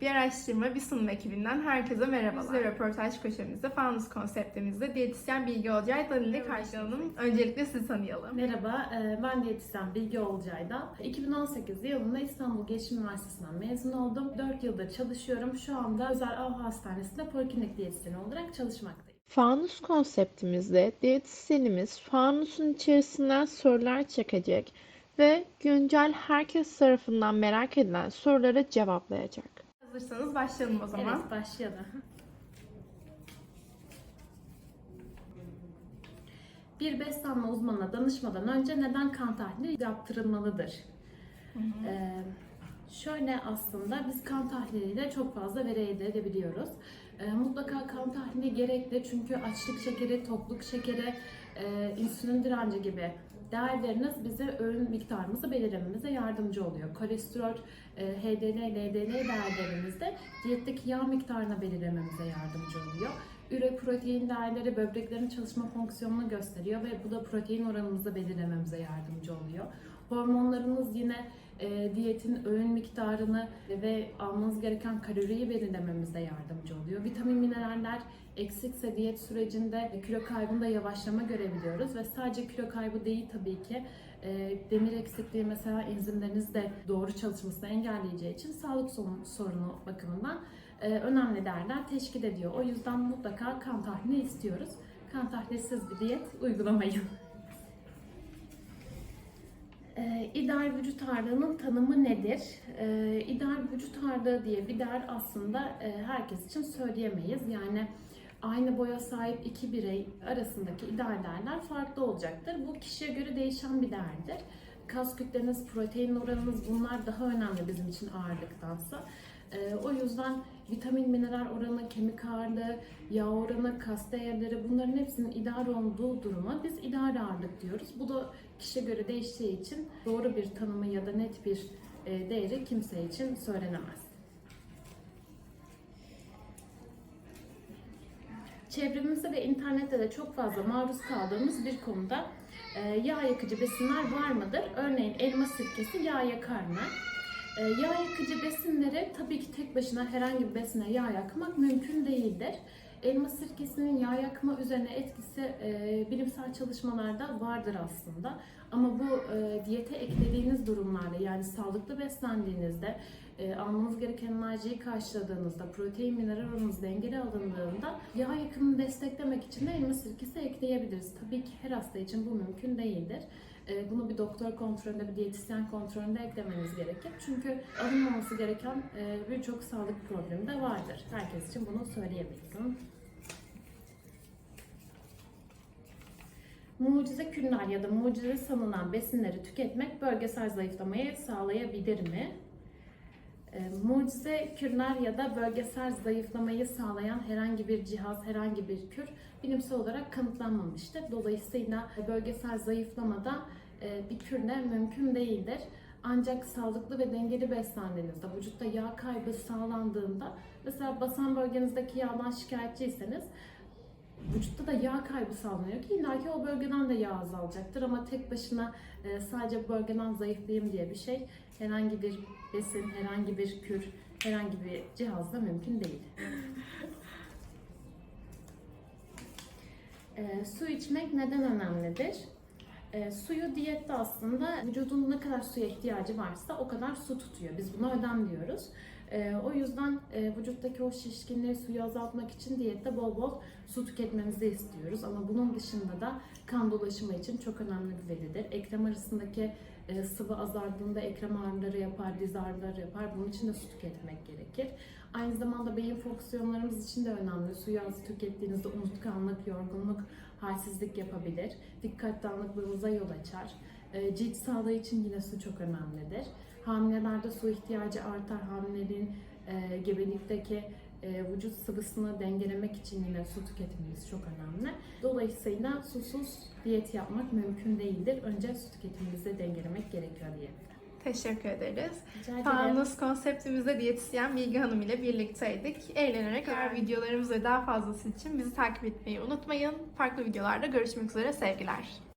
Bir araştırma, bir sunum ekibinden herkese merhabalar. Biz röportaj köşemizde, Fanus konseptimizde diyetisyen Bilgi Olcay ile karşılayalım. Öncelikle sizi tanıyalım. Merhaba, e, ben diyetisyen Bilge Olcay'da. 2018 yılında İstanbul Gelişim Üniversitesi'nden mezun oldum. 4 yıldır çalışıyorum. Şu anda Özel Av Hastanesi'nde poliklinik diyetisyeni olarak çalışmaktayım. Fanus konseptimizde diyetisyenimiz fanusun içerisinden sorular çekecek ve güncel herkes tarafından merak edilen soruları cevaplayacak. Hazırsanız başlayalım o zaman. Evet, başlayalım. Bir beslenme uzmanına danışmadan önce neden kan tahlili yaptırılmalıdır? Ee, şöyle aslında biz kan tahliliyle çok fazla veri elde edebiliyoruz. Ee, mutlaka kan tahlili gerekli çünkü açlık şekeri, tokluk şekeri, e, insülin direnci gibi değerleriniz bize öğün miktarımızı belirlememize yardımcı oluyor. Kolesterol, e, HDL, LDL değerlerimiz de diyetteki yağ miktarını belirlememize yardımcı oluyor. Üre protein değerleri böbreklerin çalışma fonksiyonunu gösteriyor ve bu da protein oranımızı belirlememize yardımcı oluyor. Hormonlarımız yine e, diyetin öğün miktarını ve almanız gereken kaloriyi belirlememize yardımcı oluyor. Vitamin, mineraller eksikse diyet sürecinde kilo kaybında yavaşlama görebiliyoruz ve sadece kilo kaybı değil tabii ki e, demir eksikliği mesela enzimleriniz de doğru çalışmasını engelleyeceği için sağlık sorun- sorunu bakımından e, önemli değerler teşkil ediyor. O yüzden mutlaka kan tahlili istiyoruz. Kan tahlilsiz bir diyet uygulamayın. İdeal vücut ağırlığının tanımı nedir? Ee, ideal vücut ağırlığı diye bir değer aslında e, herkes için söyleyemeyiz. Yani aynı boya sahip iki birey arasındaki ideal değerler farklı olacaktır. Bu kişiye göre değişen bir değerdir. Kas kütleniz, protein oranınız bunlar daha önemli bizim için ağırlıktansa. Ee, o yüzden vitamin, mineral oranı, kemik ağırlığı, yağ oranı, kas değerleri bunların hepsinin ideal olduğu duruma biz ideal ağırlık diyoruz. Bu da kişiye göre değiştiği için doğru bir tanımı ya da net bir e, değeri kimse için söylenemez. Çevremizde ve internette de çok fazla maruz kaldığımız bir konuda e, yağ yakıcı besinler var mıdır? Örneğin elma sirkesi yağ yakar mı? E, yağ yakıcı besinleri tabii ki tek başına herhangi bir besine yağ yakmak mümkün değildir. Elma sirkesinin yağ yakma üzerine etkisi e, bilimsel çalışmalarda vardır aslında. Ama bu e, diyete eklediğiniz durumlarda yani sağlıklı beslendiğinizde, e, almanız gereken enerjiyi karşıladığınızda, protein mineral oranınız dengeli alındığında yağ yakımını desteklemek için de elma sirkesi ekleyebiliriz. Tabii ki her hasta için bu mümkün değildir. E, Bunu bir doktor kontrolünde, bir diyetisyen kontrolünde eklemeniz gerekir. Çünkü alınmaması gereken e, birçok sağlık problemi de vardır. Herkes için bunu söyleyemeyiz. Mucize kürler ya da mucize sanılan besinleri tüketmek bölgesel zayıflamayı sağlayabilir mi? E, mucize kürler ya da bölgesel zayıflamayı sağlayan herhangi bir cihaz, herhangi bir kür bilimsel olarak kanıtlanmamıştır. Dolayısıyla bölgesel zayıflamada e, bir kürle mümkün değildir. Ancak sağlıklı ve dengeli beslendiğinizde, vücutta yağ kaybı sağlandığında, mesela basan bölgenizdeki yağdan şikayetçiyseniz vücutta da yağ kaybı sağlanıyor ki illa ki o bölgeden de yağ azalacaktır ama tek başına e, sadece bu bölgeden zayıflayayım diye bir şey herhangi bir besin, herhangi bir kür, herhangi bir cihazda mümkün değil. E, su içmek neden önemlidir? E, suyu diyette aslında vücudun ne kadar suya ihtiyacı varsa o kadar su tutuyor. Biz buna ödem diyoruz. E, o yüzden e, vücuttaki o şişkinliği suyu azaltmak için diyette bol bol su tüketmemizi istiyoruz. Ama bunun dışında da kan dolaşımı için çok önemli bir veridir. Eklem arasındaki e, sıvı azaldığında eklem ağrıları yapar, diz ağrıları yapar. Bunun için de su tüketmek gerekir. Aynı zamanda beyin fonksiyonlarımız için de önemli. Suyu az tükettiğinizde unutkanlık, yorgunluk, halsizlik yapabilir. Dikkat dağınıklığınıza yol açar. E, Cilt sağlığı için yine su çok önemlidir. Hamilelerde su ihtiyacı artar. Hamileliğin e, gebelikteki e, vücut sıvısını dengelemek için yine su tüketimimiz çok önemli. Dolayısıyla susuz diyet yapmak mümkün değildir. Önce su tüketimimizi dengelemek gerekiyor diyette. Teşekkür ederiz. Fanus konseptimizde diyetisyen Bilgi Hanım ile birlikteydik. Eğlenerek diğer videolarımız ve daha fazlası için bizi takip etmeyi unutmayın. Farklı videolarda görüşmek üzere sevgiler.